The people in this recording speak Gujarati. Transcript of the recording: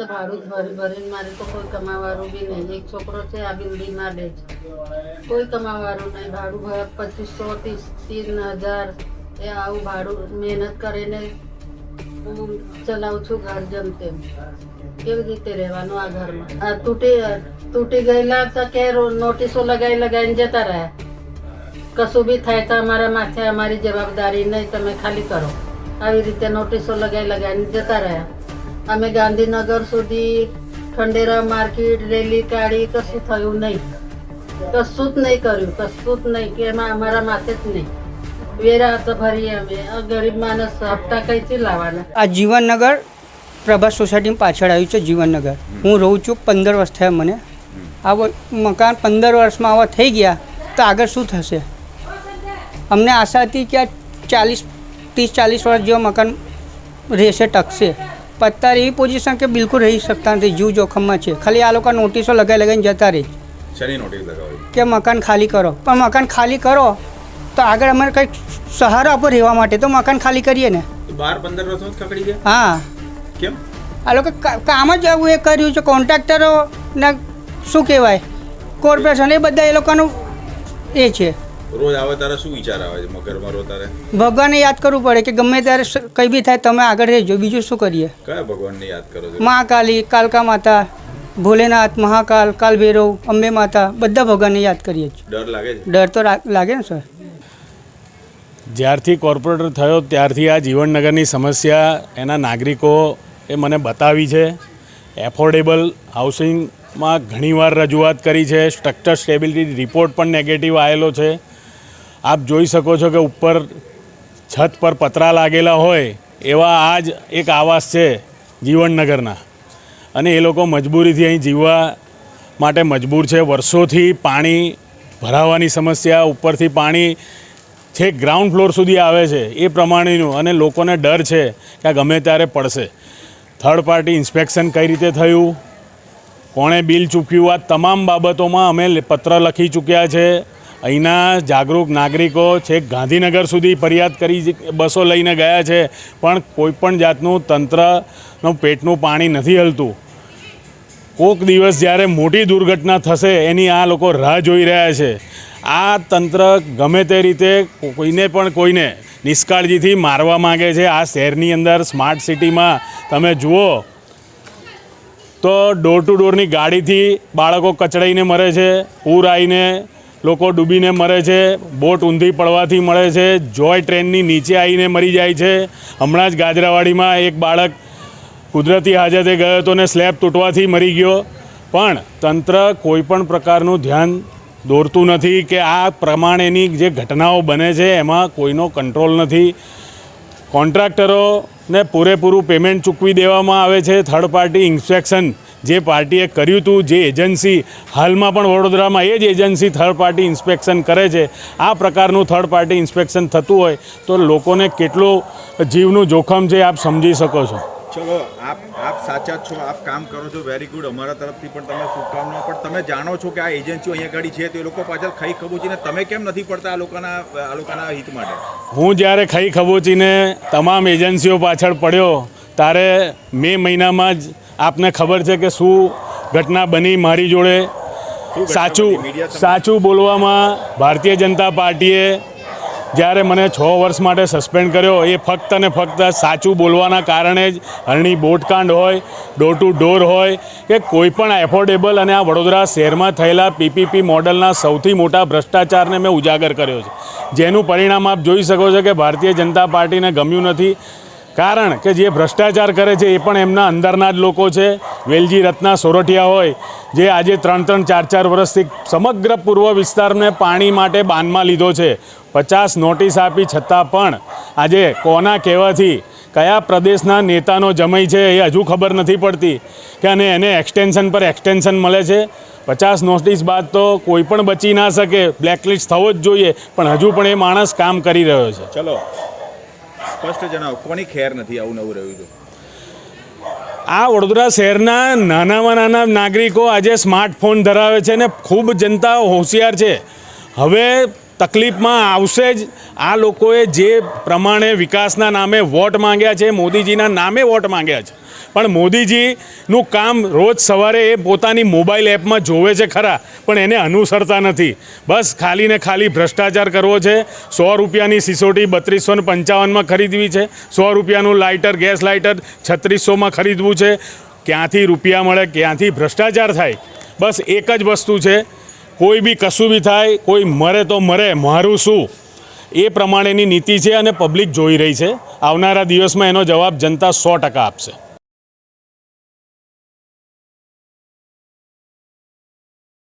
તો ભાડું ભરી ભરીને મારે તો કોઈ કમાવાળું બી નહીં. એક છોકરો છે, આ બિલ્ડિંગમાં રહે છે. કોઈ કમાવાળું નહીં. ભાડું ભર પચીસો ત્રીસ ત્રીસ હજાર. એ આવું ભાડું મહેનત કરીને હું ચલાવું છું ઘર જેમ તેમ. કેવી રીતે રહેવાનું આ ઘરમાં? આ તૂટી તૂટી ગયેલા તો કે નોટિસો લગાવી, લગાવીને જતા રહ્યા. કશું બી થાય તો અમારા માથે અમારી જવાબદારી નહીં. તમે ખાલી કરો. આવી રીતે નોટિસો લગાવી, લગાવીને જતા રહ્યા. અમે ગાંધીનગર સુધી ખંડેરા માર્કેટ, રેલી કાઢી, કશું થયું નહીં. કશું જ નહીં કર્યું, કશું જ નહીં, કે એમાં અમારા માથે જ નહીં. વેરા તો ભરીએ અમે. ગરીબ માણસ હપ્તા કઈથી લાવવાના? આ જીવનનગર પ્રભાસ સોસાયટી પાછળ આવ્યું છે જીવનનગર. હું રહું છું પંદર વર્ષ થયા મને. આવો મકાન પંદર વર્ષમાં આવા થઈ ગયા, તો આગળ શું થશે? અમને આશા હતી કે આ ચાલીસ, ત્રીસ ચાલીસ વર્ષ જેવા મકાન રહેશે, ટકશે. પણ અત્યારે એવી પોઝિશન કે બિલકુલ રહી શકતા નથી જીવ જોખમમાં છે. ખાલી આ લોકો નોટિસો લગાવી લગાવીને જતા રહે. કે મકાન ખાલી કરો. પણ મકાન ખાલી કરો તો આગળ અમારે કંઈક સહારો આપો રહેવા માટે. તો મકાન ખાલી કરીએ ને. બાર પંદર ગયા? હા. કેમ? આ લોકો કામ જ આવું એ કર્યું છે. કોન્ટ્રાક્ટરો ને શું કહેવાય? કોર્પોરેશન એ બધા એ લોકોનું એ છે. રોજ આવે તારે શું વિચાર આવે છે? મગરમાં રો તારે ભગવાનને યાદ કરવું પડે કે ગમે ત્યારે કંઈ બી થાય તમે આગળ રહેજો. બીજું શું કરીએ? કયા ભગવાનને યાદ કરો છો? મહાકાલી કાલકા માતા ભોલેનાથ મહાકાલ કાલ ભૈરવ અંબે માતા બધા ભગવાનને યાદ કરીએ છીએ ડર લાગે છે? ડર તો લાગે ને સર? જ્યારથી કોર્પોરેટર થયો ત્યારથી આ જીવનનગરની સમસ્યા એના નાગરિકો એ મને બતાવી છે. એફોર્ડેબલ હાઉસિંગમાં ઘણીવાર રજૂઆત કરી છે. સ્ટ્રક્ચર સ્ટેબિલિટી રિપોર્ટ પણ નેગેટિવ આવેલો છે. આપ જોઈ શકો છો કે ઉપર છત પર પતરા લાગેલા હોય એવા આ જ એક આવાસ છે જીવનનગરના. અને એ લોકો મજબૂરીથી અહીં જીવવા માટે મજબૂર છે. વર્ષોથી પાણી ભરાવાની સમસ્યા, ઉપરથી પાણી છેક ગ્રાઉન્ડ ફ્લોર સુધી આવે છે એ પ્રમાણેનું અને લોકોને ડર છે કે આ ગમે ત્યારે પડશે. થર્ડ પાર્ટી ઇન્સ્પેક્શન કઈ રીતે થયું? કોણે બિલ ચૂક્યું? આ તમામ બાબતોમાં અમે પત્ર લખી ચૂક્યા છે. અહીંના જાગૃત નાગરિકો છેક ગાંધીનગર સુધી ફરિયાદ કરી બસો લઈને ગયા છે, પણ કોઈપણ જાતનું તંત્રનું પેટનું પાણી નથી હલતું. કોક દિવસ જ્યારે મોટી દુર્ઘટના થશે, એની આ લોકો રાહ જોઈ રહ્યા છે. આ તંત્ર ગમે તે રીતે કોઈને પણ કોઈને નિષ્કાળજીથી મારવા માગે છે. આ શહેરની અંદર સ્માર્ટ સિટીમાં તમે જુઓ તો ડોર ટુ ડોરની ગાડીથી બાળકો કચડાઈને મરે છે પૂર આવીને લોકો ડૂબીને મરે છે, બોટ ઊંધી પડવાથી મળે છે, જોય ટ્રેનની નીચે આવીને મરી જાય છે. હમણાં જ ગાજરાવાડીમાં એક બાળક કુદરતી હાજતે ગયો હતો ને સ્લેબ તૂટવાથી મરી ગયો. પણ તંત્ર કોઈપણ પ્રકારનું ધ્યાન દોરતું નથી કે આ પ્રમાણેની જે ઘટનાઓ બને છે, એમાં કોઈનો કંટ્રોલ નથી. કોન્ટ્રાક્ટરોને પૂરેપૂરું પેમેન્ટ ચૂકવી દેવામાં આવે છે. થર્ડ પાર્ટી ઇન્સ્પેક્શન જે પાર્ટીએ કર્યું હતું જે એજન્સી હાલમાં પણ વડોદરામાં એ જ એજન્સી થર્ડ પાર્ટી ઇન્સ્પેક્શન કરે છે. આ પ્રકારનું થર્ડ પાર્ટી ઇન્સ્પેક્શન થતું હોય તો લોકોને કેટલું જીવનું જોખમ છે આપ સમજી શકો છો. ચલો આપ આપ સાચા છો આપ કામ કરો છો વેરી ગુડ અમારા તરફથી પણ તમે શુભકામનાઓ પણ તમે જાણો છો કે આ એજન્સીઓ અહીંયા ગાડી છે તો એ લોકો પાછળ ખાઈ ખબૂચીને તમે કેમ નથી પડતા આ લોકોના આ લોકોના હિત માટે? હું જ્યારે ખાઈ ખબોચીને તમામ એજન્સીઓ પાછળ પડ્યો ત્યારે મે મહિનામાં જ આપને ખબર છે કે શું ઘટના બની મારી જોડે? સાચું? સાચું બોલવામાં ભારતીય જનતા પાર્ટીએ જ્યારે મને છ વર્ષ માટે સસ્પેન્ડ કર્યો એ ફક્ત ને ફક્ત સાચું બોલવાના કારણે જ હરણી બોટકાંડ હોય ડોર ટુ ડોર હોય કે કોઈ પણ એફોર્ડેબલ અને આ વડોદરા શહેરમાં થયેલા પીપીપી મોડલના સૌથી મોટા ભ્રષ્ટાચારને મેં ઉજાગર કર્યો છે. જેનું પરિણામ આપ જોઈ શકો છો કે ભારતીય જનતા પાર્ટીને ગમ્યું નથી. કારણ કે જે ભ્રષ્ટાચાર કરે છે એ પણ એમના અંદરના જ લોકો છે. વેલજી, રત્ના, સોરઠિયા હોય, જે આજે ત્રણ ત્રણ ચાર ચાર વર્ષથી સમગ્ર પૂર્વ વિસ્તારને પાણી માટે બાનમાં લીધો છે. પચાસ નોટિસ આપી છતાં પણ આજે કોના કહેવાથી, કયા પ્રદેશના નેતાનો જમય છે એ હજુ ખબર નથી પડતી કે અને એને એક્સટેન્શન પર એક્સટેન્શન મળે છે. પચાસ નોટિસ બાદ તો કોઈ પણ બચી ના શકે. બ્લેકલિસ્ટ થવો જ જોઈએ, પણ હજુ પણ એ માણસ કામ કરી રહ્યો છે. ચલો. સ્પષ્ટ જણાવો, કોની ખેર નથી આવું નવું રહ્યું તો આ વડોદરા શહેરના નાનામાં નાના નાગરિકો આજે સ્માર્ટફોન ધરાવે છે ને ખૂબ જનતા હોશિયાર છે. હવે તકલીફમાં આવશે જ. આ લોકોએ જે પ્રમાણે વિકાસના નામે વોટ માંગ્યા છે, મોદીજીના નામે વોટ માંગ્યા છે. પણ મોદીજીનું કામ રોજ સવારે એ પોતાની મોબાઈલ એપમાં જોવે છે ખરા, પણ એને અનુસરતા નથી. બસ ખાલી ને ખાલી ભ્રષ્ટાચાર કરવો છે. સો રૂપિયાની સિસોટી બત્રીસો ને પંચાવનમાં ખરીદવી છે. સો રૂપિયાનું લાઇટર, ગેસ લાઇટર છત્રીસોમાં ખરીદવું છે. ક્યાંથી રૂપિયા મળે, ક્યાંથી ભ્રષ્ટાચાર થાય? બસ એક જ વસ્તુ છે. કોઈ બી કશું બી થાય, કોઈ મરે તો મરે, મારું શું? એ પ્રમાણેની નીતિ છે અને પબ્લિક જોઈ રહી છે. આવનારા દિવસમાં એનો જવાબ જનતા સો ટકા આપશે.